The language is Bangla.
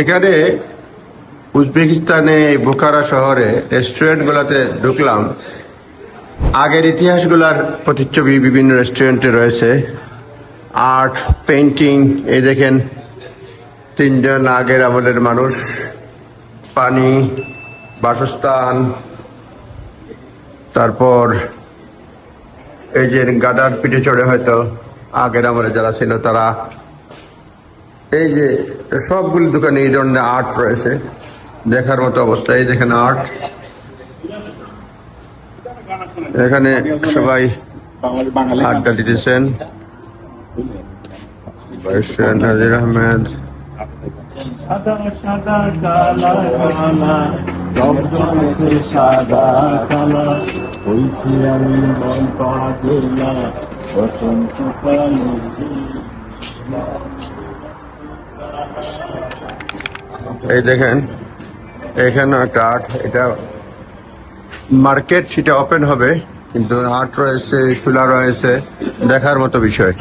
এখানে উজবেকিস্তানে, বোকারা শহরে রেস্টুরেন্টগুলোতে ঢুকলাম। আগের ইতিহাসগুলার প্রতিচ্ছবি বিভিন্ন রেস্টুরেন্টে রয়েছে। আর্ট পেন্টিং এই দেখেন, তিনজন আগের আমলের মানুষ। পানি, বাসস্থান, তারপর এই যে গাদার পিঠে চড়ে হয়তো আগের আমলে যারা ছিল তারা এই যে সবগুলি দোকানে এই ধরনের আর্ট রয়েছে। দেখার মতো অবস্থা, এই দেখেন আর্ট। এখানে সবাই আড্ডা দিতেছেন। নাজির আহমেদ। আমি এই দেখেন এখানে একটা আর্ট, এটা মার্কেট, সেটা ওপেন হবে, কিন্তু আর্ট রয়েছে চুলা রয়েছে, দেখার মতো বিষয়।